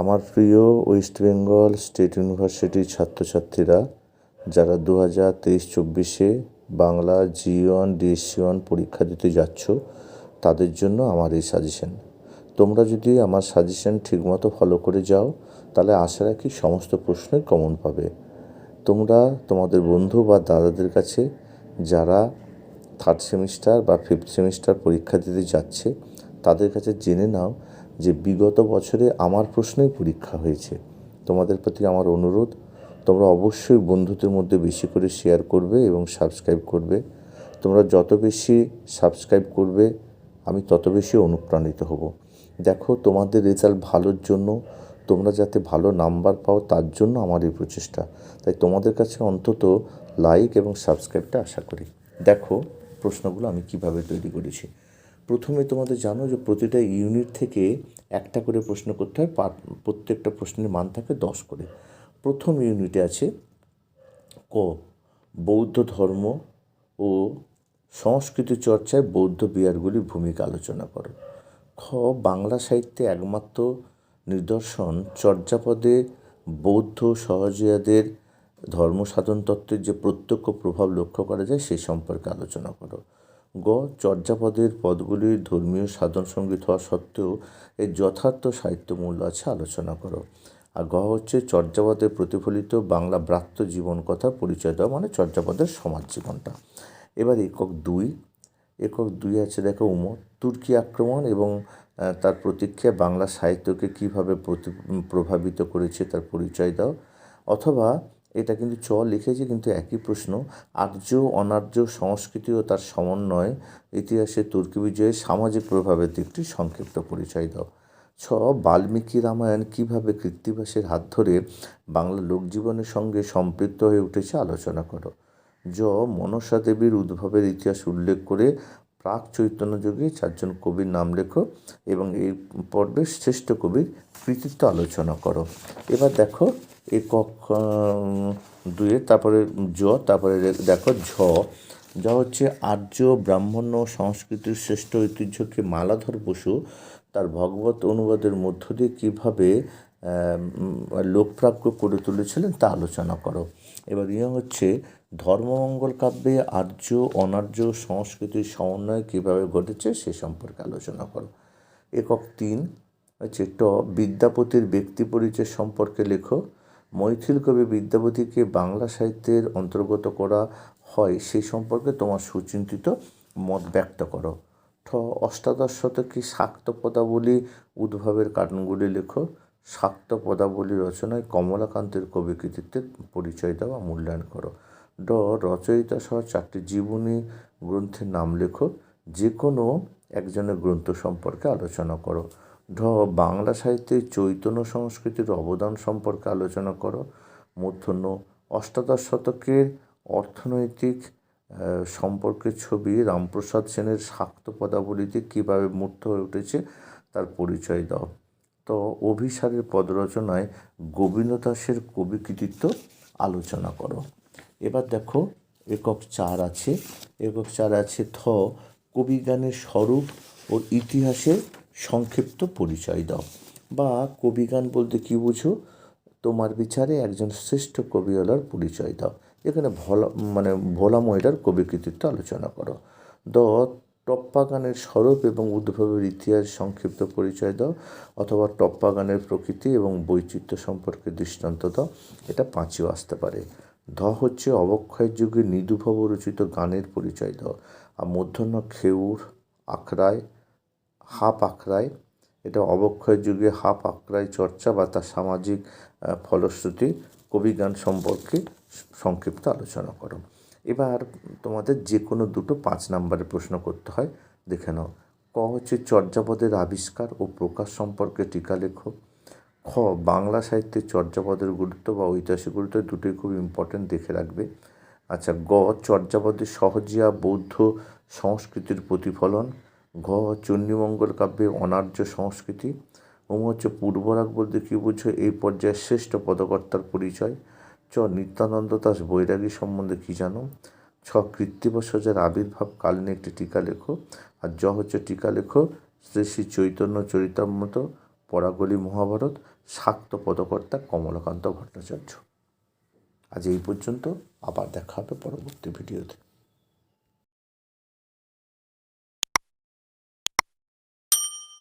আমার প্রিয় West Bengal state ইউনিভার্সিটির ছাত্রছাত্রীরা, যারা দু হাজার তেইশ চব্বিশে Bangla G one DSC one পরীক্ষা দিতে যাচ্ছ, তাদের জন্য আমার এই সাজেশন তোমরা যদি আমার সাজেশন ঠিকমতো ফলো করে যাও, তাহলে আশা রাখি সমস্ত প্রশ্নই কমন পাবে। তোমরা, তোমাদের বন্ধু বা দাদাদের কাছে, যারা থার্ড সেমিস্টার বা ফিফথ সেমিস্টার পরীক্ষা দিতে যাচ্ছে, তাদের কাছে জেনে নাও যে বিগত বছরে আমার প্রশ্নেই পরীক্ষা হয়েছে। তোমাদের প্রতি আমার অনুরোধ, তোমরা অবশ্যই বন্ধুদের মধ্যে বেশি করে শেয়ার করবে এবং সাবস্ক্রাইব করবে। তোমরা যত বেশি সাবস্ক্রাইব করবে, আমি তত বেশি অনুপ্রাণিত হব। দেখো, তোমাদের রেজাল্ট ভালোর জন্য তোমরা যাতে ভালো নাম্বার পাও, তার জন্য আমার এই প্রচেষ্টা। তাই তোমাদের কাছে অন্তত লাইক এবং সাবস্ক্রাইবটা আশা করি। দেখো, প্রশ্নগুলো আমি কীভাবে তৈরি করেছি। প্রথমে তোমাদের জানো যে প্রতিটা ইউনিট থেকে একটা করে প্রশ্ন করতে হয়, পার, প্রত্যেকটা প্রশ্নের মান থাকে দশ করে। প্রথম ইউনিটে আছে ক, বৌদ্ধ ধর্ম ও সংস্কৃতি চর্চায় বৌদ্ধ বিহারগুলির ভূমিকা আলোচনা করো। খ, বাংলা সাহিত্যে একমাত্র নিদর্শন চর্যাপদে বৌদ্ধ সহজিয়াদের ধর্ম সাধন তত্ত্বের যে প্রত্যক্ষ প্রভাব লক্ষ্য করা যায়, সে সম্পর্কে আলোচনা করো। গ, চর্যাপদের পদগুলির ধর্মীয় সাধন সংগীত হওয়া সত্ত্বেও এর যথার্থ সাহিত্য মূল্য আছে আলোচনা করো। আর গ হচ্ছে চর্যাপদে প্রতিফলিত বাংলা ব্রাত্য জীবন কথা পরিচয় দেওয়া মানে চর্যাপদের সমাজ জীবনটা। এবার একক দুই একক দুই আছে দেখো উম, তুর্কি আক্রমণ এবং তার প্রতীক্ষায় বাংলা সাহিত্যকে কীভাবে প্রভাবিত করেছে তার পরিচয় দাও। অথবা এটা কিন্তু চ লিখেছে কিন্তু একই প্রশ্ন, আর্য অনার্য সংস্কৃতি ও তার সমন্বয়, ইতিহাসে তুর্কি বিজয়ের সামাজিক প্রভাবের দিকটি সংক্ষিপ্ত পরিচয় দাও। ছ, বাল্মীকি রামায়ণ কীভাবে কৃত্তিবাসের হাত ধরে বাংলা লোকজীবনের সঙ্গে সম্পৃক্ত হয়ে উঠেছে আলোচনা করো। জ, মনসা দেবীর উদ্ভবের ইতিহাস উল্লেখ করে প্রাক চৈতন্য যুগে চারজন কবির নাম লেখো এবং এই পর্বের শ্রেষ্ঠ কবির কৃতিত্ব আলোচনা করো। এবার দেখো একক দুয়ে, তারপরে জ, তারপরে দেখো ঝ। যা হচ্ছে আর্য, ব্রাহ্মণ্য, সংস্কৃতির শ্রেষ্ঠ ঐতিহ্যকে মালাধর বসু। তার ভগবত অনুবাদের মধ্য দিয়ে কীভাবে লোকপ্রাজ্ঞ করে তুলেছিলেন তা আলোচনা করো। এবার ইয়ে হচ্ছে, ধর্মমঙ্গল কাব্যে আর্য, অনার্য, সংস্কৃতির সমন্বয় কীভাবে ঘটেছে সে সম্পর্কে আলোচনা করো। একক তিন, হচ্ছে ট, বিদ্যাপতির ব্যক্তি পরিচয় সম্পর্কে লেখো। মৈথিল কবি বিদ্যাপতিকে বাংলা সাহিত্যের অন্তর্গত করা হয় সেই সম্পর্কে তোমার সুচিন্তিত মত ব্যক্ত করো। ঠ, অষ্টাদশ শতকে শাক্ত পদাবলী উদ্ভবের কারণগুলি লেখো। শাক্ত পদাবলী রচনায় কমলাকান্তের কবি কৃতিত্বের পরিচয় দেওয়া মূল্যায়ন করো। ড রচয়িতা সহ চারটি জীবনী গ্রন্থের নাম লেখো। যে কোনো একজনের গ্রন্থ সম্পর্কে আলোচনা করো। ঢ বাংলা সাহিত্যে চৈতন্য সংস্কৃতির অবদান সম্পর্কে আলোচনা করো। মূর্ধন্য অষ্টাদশ শতকের অর্থনৈতিক সম্পর্কের ছবি রামপ্রসাদ সেনের শাক্ত পদাবলীতে কীভাবে মূর্ত হয়ে উঠেছে তার পরিচয় দাও। তো, অভিসারের পদরচনায় গোবিন্দ দাসের কবি কৃতিত্ব আলোচনা করো। এবার দেখো, একক চার আছে। একক চার আছে থ কবিগানের স্বরূপ ও ইতিহাসের সংক্ষিপ্ত পরিচয় দাও। বা কবিগান বলতে কী বুঝো? তোমার বিচারে একজন শ্রেষ্ঠ কবিওয়ালার পরিচয় দাও। এখানে ভোলা মানে ভোলা ময়রার কবি কৃতিত্ব আলোচনা করো। দ, টপ্পা গানের স্বরূপ এবং উদ্ভবের ইতিহাস সংক্ষিপ্ত পরিচয় দাও অথবা টপ্পা গানের প্রকৃতি এবং বৈচিত্র্য সম্পর্কে দৃষ্টান্ত দাও। এটা পাঁচেও আসতে পারে। ধ হচ্ছে অবক্ষয় যুগে নিদুভব রচিত গানের পরিচয় দাও। আর মধ্যাহ্ন খেউর, আখড়ায় হাফ আখড়ায় এটা অবক্ষয় যুগে হাফ আখড়ায় চর্চা বা তার সামাজিক ফলশ্রুতি কবিগান সম্পর্কে সংক্ষিপ্ত আলোচনা করো। এবার তোমাদের যে কোনো দুটো পাঁচ নাম্বারের প্রশ্ন করতে হয়, দেখে নাও। ক হচ্ছে চর্যাপদের আবিষ্কার ও প্রকাশ সম্পর্কে টিকা লেখো। খ, বাংলা সাহিত্যে চর্যাপদের গুরুত্ব বা ঐতিহাসিক গুরুত্ব দুটোই খুব ইম্পর্টেন্ট দেখে রাখবে। আচ্ছা গ, চর্যাপদের সহজিয়া বৌদ্ধ সংস্কৃতির প্রতিফলন। ঘ চণ্ডীমঙ্গল কাব্যে অনার্য সংস্কৃতি ওম হচ্ছে পূর্বরাগ বলতে কী বুঝো এই পর্যায়ের শ্রেষ্ঠ পদকর্তার পরিচয়। চ, নিত্যানন্দ দাস বৈরাগী সম্বন্ধে কী জানো? ছ কৃত্তিবসজার আবির্ভাব কাল নিয়ে একটি টিকা লেখো। আর জ হচ্ছে টিকা লেখো, শ্রী শ্রী চৈতন্য চরিতামৃত পরাগলি মহাভারত, শাক্ত পদকর্তা কমলাকান্ত ভট্টাচার্য। আজ এই পর্যন্ত, আবার দেখা হবে পরবর্তী ভিডিওতে।